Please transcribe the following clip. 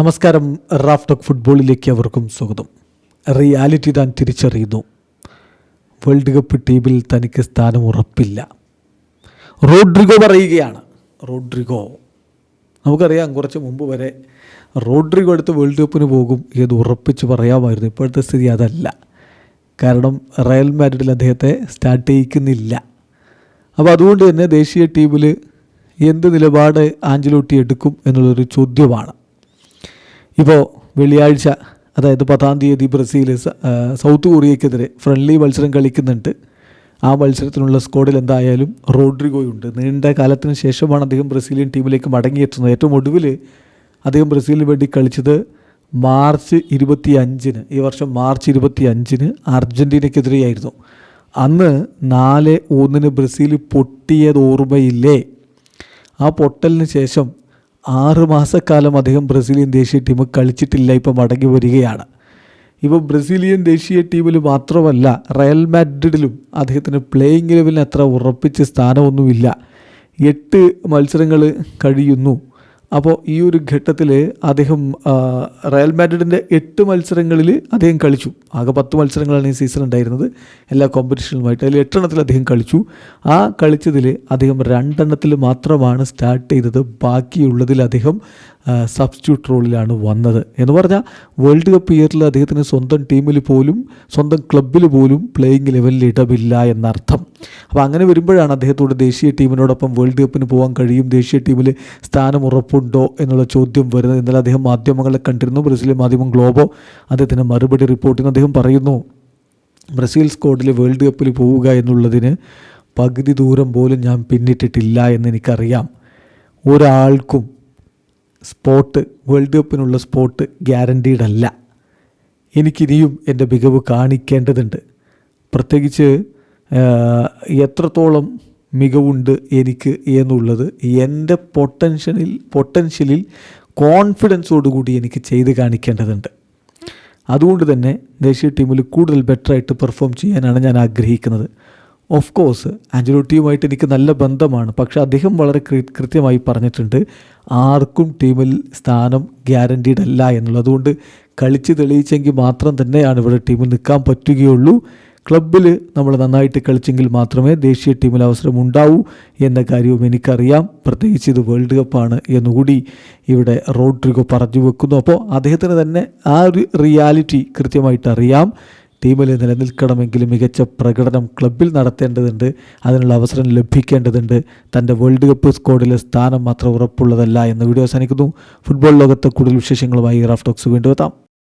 നമസ്കാരം. Raf talk ഫുട്ബോളിലേക്ക് അവർക്കും സ്വാഗതം. റിയാലിറ്റി താൻ തിരിച്ചറിയുന്നു. വേൾഡ് കപ്പ് ടീമിൽ തനിക്ക് സ്ഥാനം ഉറപ്പില്ല. റോഡ്രിഗോ പറയുകയാണ്. റോഡ്രിഗോ. നമുക്കറിയാം കുറച്ച് മുമ്പ് വരെ റോഡ്രിഗോ അടുത്ത് വേൾഡ് കപ്പിന് പോകും എന്ന് ഉറപ്പിച്ച് പറയാമായിരുന്നു. ഇപ്പോഴത്തെ സ്ഥിതി അതല്ല. കാരണം റയൽ മാഡ്രിഡിൽ അദ്ദേഹത്തെ സ്റ്റാർട്ട് ചെയ്യിക്കുന്നില്ല. അപ്പോൾ അതുകൊണ്ട് തന്നെ ദേശീയ ടീമിൽ എന്ത് നിലപാട് ആഞ്ചലോട്ടി എടുക്കും എന്നുള്ളൊരു ചോദ്യമാണ്. ഇപ്പോൾ വെള്ളിയാഴ്ച അതായത് പത്താം തീയതി ബ്രസീൽ സൗത്ത് കൊറിയയ്ക്കെതിരെ ഫ്രണ്ട്ലി മത്സരം കളിക്കുന്നുണ്ട്. ആ മത്സരത്തിനുള്ള സ്ക്വാഡിൽ എന്തായാലും റോഡ്രിഗോയുണ്ട് നീണ്ട കാലത്തിന് ശേഷമാണ് അദ്ദേഹം ബ്രസീലിയൻ ടീമിലേക്ക് മടങ്ങിയെത്തുന്നത്. ഏറ്റവും ഒടുവിൽ അദ്ദേഹം ബ്രസീലിന് വേണ്ടി കളിച്ചത് മാർച്ച് ഇരുപത്തി അഞ്ചിന് ഈ വർഷം മാർച്ച് ഇരുപത്തി അഞ്ചിന് അർജന്റീനയ്ക്കെതിരെയായിരുന്നു അന്ന് നാല് ഒന്നിന് ബ്രസീൽ പൊട്ടിയത് ഓർമ്മയില്ലേ? ആ പൊട്ടലിന് ശേഷം ആറ് മാസക്കാലം അദ്ദേഹം ബ്രസീലിയൻ ദേശീയ ടീം കളിച്ചിട്ടില്ല ഇപ്പോൾ മടങ്ങി വരികയാണ്. ഇപ്പോൾ ബ്രസീലിയൻ ദേശീയ ടീമിൽ മാത്രമല്ല റയൽ മാഡ്രിഡിലും അദ്ദേഹത്തിന് പ്ലേയിങ് ലെവലിന് അത്ര ഉറപ്പിച്ച സ്ഥാനമൊന്നുമില്ല. എട്ട് മത്സരങ്ങൾ കഴിയുന്നു. അപ്പോൾ ഈ ഒരു ഘട്ടത്തിൽ അദ്ദേഹം റയൽ മാഡ്രിഡിന്റെ എട്ട് മത്സരങ്ങളിൽ അദ്ദേഹം കളിച്ചു. ആകെ പത്ത് മത്സരങ്ങളാണ് ഈ സീസൺ ഉണ്ടായിരുന്നത്. എല്ലാ കോമ്പറ്റീഷനുമായിട്ട് അതിൽ എട്ടെണ്ണത്തിൽ അദ്ദേഹം കളിച്ചു. ആ കളിച്ചതിൽ അദ്ദേഹം രണ്ടെണ്ണത്തിൽ മാത്രമാണ് സ്റ്റാർട്ട് ചെയ്തത്. ബാക്കിയുള്ളതിൽ അദ്ദേഹം സബ്സ്റ്റിറ്റ്യൂട്ട് റോളിലാണ് വന്നത്. എന്ന് പറഞ്ഞാൽ വേൾഡ് കപ്പ് ഇയറിൽ അദ്ദേഹത്തിന് സ്വന്തം ടീമിൽ പോലും സ്വന്തം ക്ലബിൽ പോലും പ്ലേയിങ് ലെവലിൽ ഇടമില്ല എന്നർത്ഥം. അപ്പോൾ അങ്ങനെ വരുമ്പോഴാണ് അദ്ദേഹത്തോട് ദേശീയ ടീമിനോടൊപ്പം വേൾഡ് കപ്പിന് പോകാൻ കഴിയും ദേശീയ ടീമിൽ സ്ഥാനം ഉറപ്പുണ്ടോ എന്നുള്ള ചോദ്യം വരുന്നത്. ഇന്നലെ അദ്ദേഹം മാധ്യമങ്ങളെ കണ്ടിരുന്നു ബ്രസീലിലെ മാധ്യമം ഗ്ലോബോ അദ്ദേഹത്തിന്റെ മറുപടി റിപ്പോർട്ടിന് അദ്ദേഹം പറയുന്നു ബ്രസീൽ സ്ക്വാഡിൽ വേൾഡ് കപ്പിൽ പോവുക എന്നുള്ളതിന് പകുതി ദൂരം പോലും ഞാൻ പിന്നിട്ടിട്ടില്ല എന്ന് എനിക്കറിയാം. ഒരാൾക്കും സ്പോട്ട് വേൾഡ് കപ്പിനുള്ള സ്പോട്ട് ഗ്യാരണ്ടീഡ് അല്ല. എനിക്കിനിയും എന്റെ മികവ് കാണിക്കേണ്ടതുണ്ട്. പ്രത്യേകിച്ച് എത്രത്തോളം മികവുണ്ട് എനിക്ക് എന്നുള്ളത് എന്റെ പൊട്ടൻഷ്യലിൽ പൊട്ടൻഷ്യലിൽ കോൺഫിഡൻസോടുകൂടി എനിക്ക് ചെയ്ത് കാണിക്കേണ്ടതുണ്ട്. അതുകൊണ്ട് തന്നെ ദേശീയ ടീമിൽ കൂടുതൽ ബെറ്ററായിട്ട് പെർഫോം ചെയ്യാനാണ് ഞാൻ ആഗ്രഹിക്കുന്നത്. ഓഫ് കോഴ്സ് ആഞ്ചലോട്ടിയുമായിട്ട് എനിക്ക് നല്ല ബന്ധമാണ്. പക്ഷേ അദ്ദേഹം വളരെ കൃത്യമായി പറഞ്ഞിട്ടുണ്ട് ആർക്കും ടീമിൽ സ്ഥാനം ഗ്യാരണ്ടീഡ് അല്ല എന്നുള്ളത്. അതുകൊണ്ട് കളിച്ച് തെളിയിച്ചെങ്കിൽ മാത്രം തന്നെയാണ് ഇവിടെ ടീമിൽ നിൽക്കാൻ പറ്റുകയുള്ളൂ. ക്ലബിൽ നമ്മൾ നന്നായിട്ട് കളിച്ചെങ്കിൽ മാത്രമേ ദേശീയ ടീമിൽ അവസരം ഉണ്ടാവൂ എന്ന കാര്യവും എനിക്കറിയാം. പ്രത്യേകിച്ച് ഇത് വേൾഡ് കപ്പാണ് എന്നുകൂടി ഇവിടെ റോഡ്രിഗോ പറഞ്ഞു വെക്കുന്നു. അപ്പോൾ അദ്ദേഹത്തിന് തന്നെ ആ ഒരു റിയാലിറ്റി കൃത്യമായിട്ട് അറിയാം. ടീമിൽ നിലനിൽക്കണമെങ്കിൽ മികച്ച പ്രകടനം ക്ലബിൽ നടത്തേണ്ടതുണ്ട്. അതിനുള്ള അവസരം ലഭിക്കേണ്ടതുണ്ട്. തന്റെ വേൾഡ് കപ്പ് സ്ക്വാഡിലെ സ്ഥാനം മാത്രം ഉറപ്പുള്ളതല്ല എന്ന് വീഡിയോ അവസാനിക്കുന്നു. ഫുട്ബോൾ ലോകത്തെ കൂടുതൽ വിശേഷങ്ങളുമായി റാഫ് ടോക്സ് വീണ്ടും എത്താം.